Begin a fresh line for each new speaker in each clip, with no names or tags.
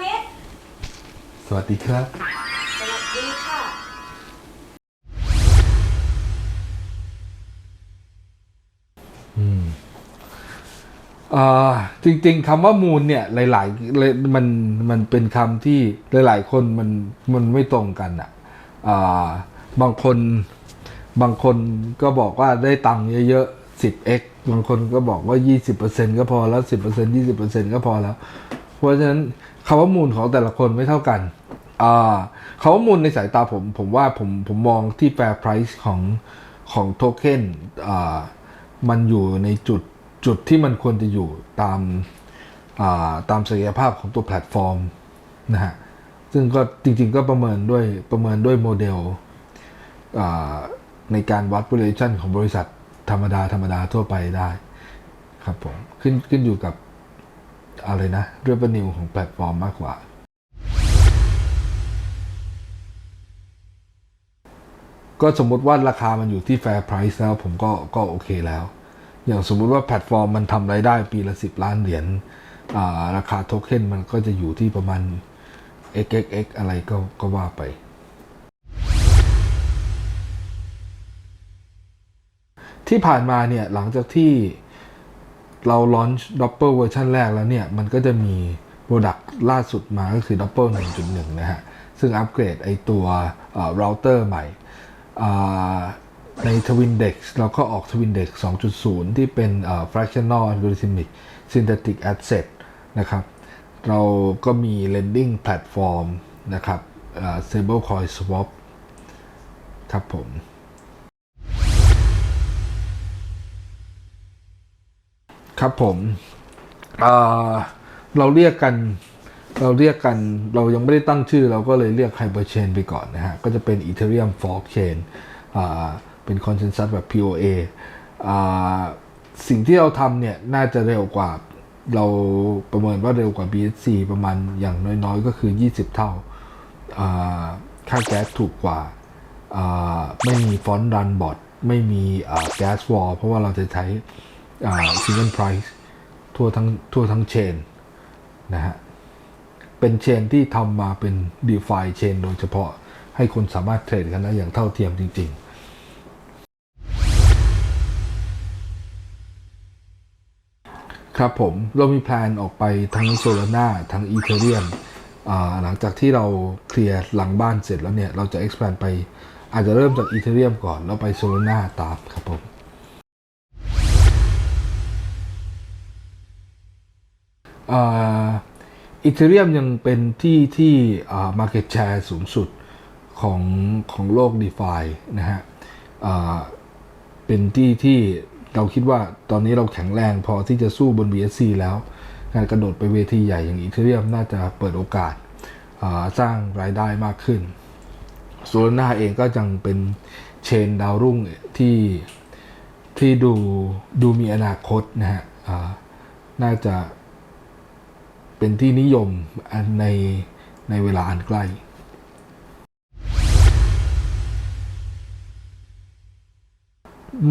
วิทย์
สวัสดีครับ
สวัสดีค่ะ
อ่าจริง ๆคำว่ามูลเนี่ยหลายๆเลยมันมันเป็นคำที่หลาย ๆ คนมันมันไม่ตรงกันอะอ่าบางคนบางคนก็บอกว่าได้ตังค์เยอะๆ 10x บางคนก็บอกว่า 20%ก็พอแล้ว 10% 20%ก็พอแล้ว เพราะฉะนั้นคำว่ามูลของแต่ละคนไม่เท่ากันอ่าคำว่ามูลในสายตาผม ผมว่าผมผมมองที่ fair price ของของโทเค็นอ่ามันอยู่ในจุดจุดที่มันควรจะอยู่ตามอ่าตามศักยภาพของตัวแพลตฟอร์มนะฮะซึ่งก็จริงๆก็ประเมินด้วยประเมินด้วยโมเดลในการวัด valuation ของบริษัทธรรมดา ธรรมดาทั่วไปได้ ครับผม ขึ้นขึ้นอยู่กับ อะไรนะ revenue ของแพลตฟอร์มมากกว่า ก็สมมุติว่าราคามันอยู่ที่ fair price แล้วผมก็ก็โอเคแล้ว อย่างสมมุติว่าแพลตฟอร์มมันทำรายได้ปีละ 10 ล้านเหรียญราคาโทเค็นมันก็จะอยู่ที่ประมาณ xxx อะไรก็ก็ว่าไป ที่ผ่านมาเนี่ยหลังจากที่ เราลอนช์ Doppler เวอร์ชันแรกแล้วเนี่ย มันก็จะมีโปรดักต์ล่าสุดมาก็คือ Doppler 1.1นะฮะ ซึ่งอัปเกรดไอตัวเราเตอร์ใหม่อ่าใน Twindex เราก็ออก Twindex 2.0 ที่เป็นอ่า fractional algorithmic synthetic asset นะครับ เราก็มี lending platform นะครับอ่า stablecoin swap ครับผม ครับผมอ่าเราเรียกกันเราเรียกกันเรายังไม่ได้ตั้งชื่อ เราก็เลยเรียก Hyperchain ไปก่อนนะฮะ ก็จะเป็น Ethereum Fork Chain เป็น Consensus แบบ POA สิ่งที่เราทำเนี่ย น่าจะเร็วกว่า เราประเมินว่าเร็วกว่า BSC ประมาณอย่างน้อยๆ ก็คือ 20 เท่า ค่าแก๊สถูกกว่าอ่าไม่มีฟอนต์รันบอทไม่มีแก๊สวอลเพราะว่าเราจะใช้ single price ทั่วทั้งทั่วทั้งเชนนะฮะ เป็นเชนที่ทำมาเป็น DeFi เชนโดยเฉพาะให้คนสามารถเทรดกันได้อย่างเท่าเทียมจริง ๆครับผมเรามีแพลนออกไปทั้ง Solana ทั้ง Ethereum อ่าหลังจากที่เราเคลียร์หลังบ้านเสร็จแล้วเนี่ย เราจะ expand ไปอาจจะเริ่มจาก Ethereum ก่อน แล้วไป Solana ตามครับผม อีเทเรียมยังเป็นที่ที่อ่า market share สูงสุดของของโลก d e f i นะฮะเป็นที่ที่เราคิดว่าตอนนี้เราแข็งแรงพอที่จะสู้บน BSC แล้วการกระโดดไปเวทีใหญ่อย่างอีเทเรียมน่าจะเปิดโอกาสสร้างรายได้มากขึ้นโซลาร่าเองก็ยังเป็นเชนดาวรุ่งที่ที่ดูดูมีอนาคตนะฮะน่าจะ เป็นที่นิยมในในเวลาอันใกล้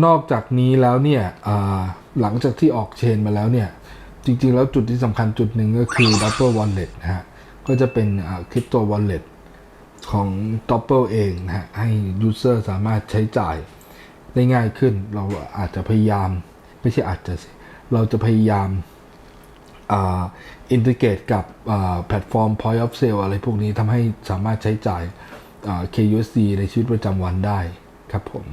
นอกจากนี้แล้วเนี่ยหลังจากที่ออกเชนมาแล้วเนี่ย จริง ๆ แล้วจุดที่สำคัญจุดหนึ่งก็คือ Double Wallet นะฮะ ก็จะเป็นคริปโต Wallet ของ Double เองนะฮะ ให้ User สามารถใช้จ่ายได้ง่ายขึ้น เราอาจจะพยายาม ไม่ใช่อาจจะ เราจะพยายาม อินทิเกตกับแพลตฟอร์ม point of sale อะไรพวกนี้ทำให้สามารถใช้จ่าย KUSD ในชีวิตประจำวันได้ครับผม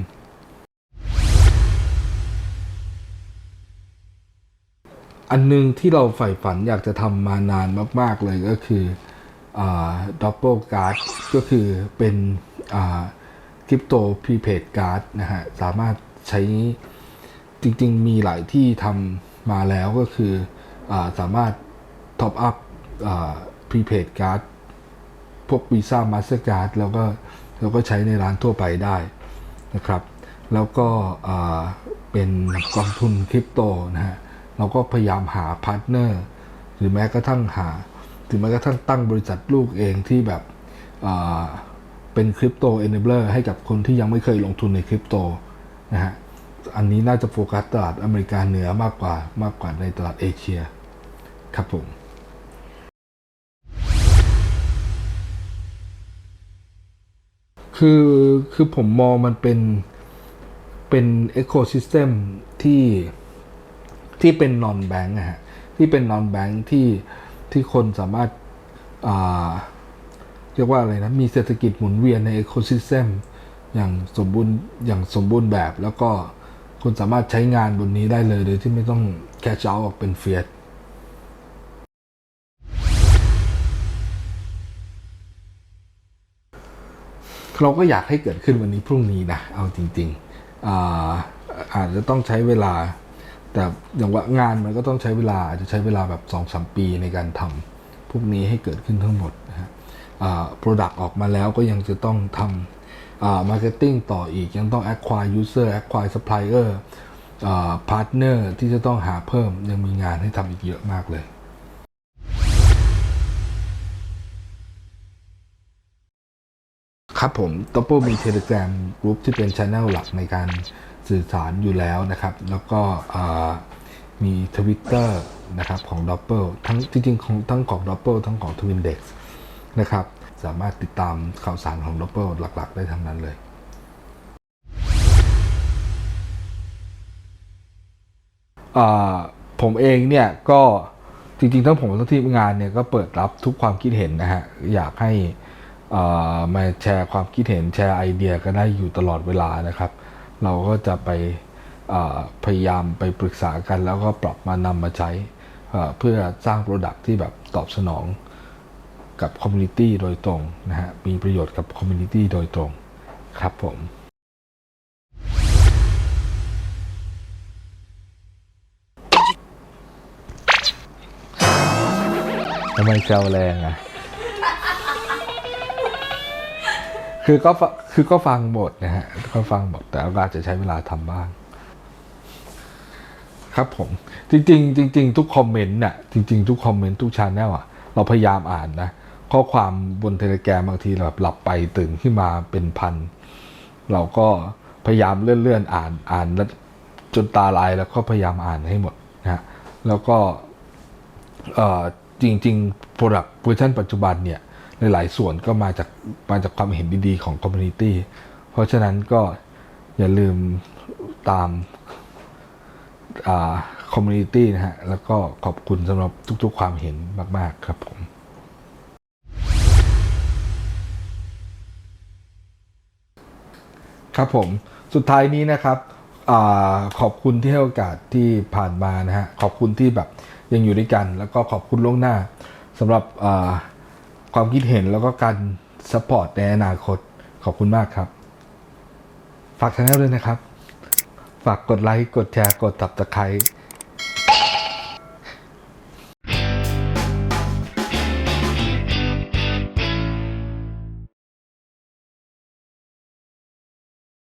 อันหนึงที่เราใฝ่ฝันอยากจะทำมานานมาก ๆ เลยก็คือ double card ก็คือเป็นคริปโตพรีเพดการ์ดนะฮะ สามารถใช้จริง ๆ มีหลายที่ทำมาแล้วก็คือ สามารถท็อปอัพพรีเพดการ์ดพวก Visa Mastercard แล้วก็แล้วก็ใช้ในร้านทั่วไปได้นะครับ แล้วก็เป็นกองทุนคริปโตนะฮะเราก็พยายามหาพาร์ทเนอร์หรือแม้กระทั่งหาถึงแม้กระทั่งตั้งบริษัทลูกเองที่แบบเป็นคริปโตเอเนเบอร์ให้กับคนที่ยังไม่เคยลงทุนในคริปโตนะฮะอันนี้น่าจะโฟกัสตลาดอเมริกาเหนือมากกว่ามากกว่าในตลาดเอเชีย ครับผมคือคือผมมองมันเป็นเป็นเอโคซิสเต็มที่ที่เป็นนอนแบงค์นะฮะที่เป็นนอนแบงค์ที่ที่คนสามารถเรียกว่าอะไรนะ มีเศรษฐกิจหมุนเวียนในเอโคซิสเต็มอย่างสมบูรณ์อย่างสมบูรณ์แบบ แล้วก็คุณสามารถใช้งานบนนี้ได้เลย โดยที่ไม่ต้องแคชเอาออกเป็นเฟียส เราก็อยากให้เกิดขึ้นวันนี้พรุ่งนี้นะเอาจริงๆอาอาจจะต้องใช้เวลา แต่อย่างว่างานมันก็ต้องใช้เวลาอาจจะใช้เวลาแบบ2อสปีในการทำพวกนี้ให้เกิดขึ้นทั้งหมดนะฮะโปรดักต์ออกมาแล้วก็ยังจะต้องทำมาร์เก็ตติ้งต่ออีกยังต้อง acquire user acquire supplier พาร์ทเนอร์ที่จะต้องหาเพิ่มยังมีงานให้ทำอีกเยอะมากเลย ครับผม t o p p o มี Telegram Group ที่เป็น Channel หลักในการสื่อสารอยู่แล้วนะครับ แล้วก็อ่ามี Twitter นะครับของ d o p p e l ทั้งจริงๆของทั้งของ d o p p e l ทั้งของ Twindex นะครับ สามารถติดตามข่าวสารของ d o p p e l หลักๆ ได้ทั้งนั้นเลยผมเองเนี่ยก็จริงๆ ทั้งผมทั้งทีมงานเนี่ยก็เปิดรับทุกความคิดเห็นนะฮะ อยากให้ มาแชร์ความคิดเห็นแชร์ไอเดียกันได้อยู่ตลอดเวลานะครับ เราก็จะไปพยายามไปปรึกษากัน แล้วก็ปรับมานำมาใช้เพื่อสร้างโปรดักที่แบบตอบสนองกับคอมมูนิตี้โดยตรงนะฮะมีประโยชน์กับคอมมูนิตี้โดยตรงครับผมทำไมแซวแรงอะ คือก็คือก็ฟังหมดนะฮะก็ฟังหมดแต่ก็อาจจะใช้เวลาทำบ้าง ครับผม จริง ๆ จริง ๆ ทุกคอมเมนต์น่ะจริง ๆ ทุกคอมเมนต์ทุกชาแนลอะ เราพยายามอ่านนะข้อความบนเทเลแกรมบางทีเราแบบหลับไปตื่นขึ้นมาเป็นพัน เราก็พยายามเลื่อนๆอ่านอ่านแล้วจนตาลายแล้วก็พยายามอ่านให้หมดนะแล้วก็จริงๆ Product เวอร์ชันปัจจุบันเนี่ย หลายๆส่วนก็มาจากมาจากความเห็นดีๆของคอมมูนิตี้เพราะฉะนั้นก็อย่าลืมตามคอมมูนิตี้นะฮะ แล้วก็ขอบคุณสำหรับทุกๆความเห็นมาก ๆ ครับผมครับผมสุดท้ายนี้นะครับอขอบคุณที่ให้โอกาสที่ผ่านมานะฮะ ขอบคุณที่แบบยังอยู่ด้วยกัน แล้วก็ขอบคุณล่วงหน้าสำหรับ ความคิดเห็นแล้วก็การสปอร์ตในอนาคต ขอบคุณมากครับ ฝากช anel ด้วยนะครับ ฝากกดไลค์ กดแชร์ กดตับตะไคร้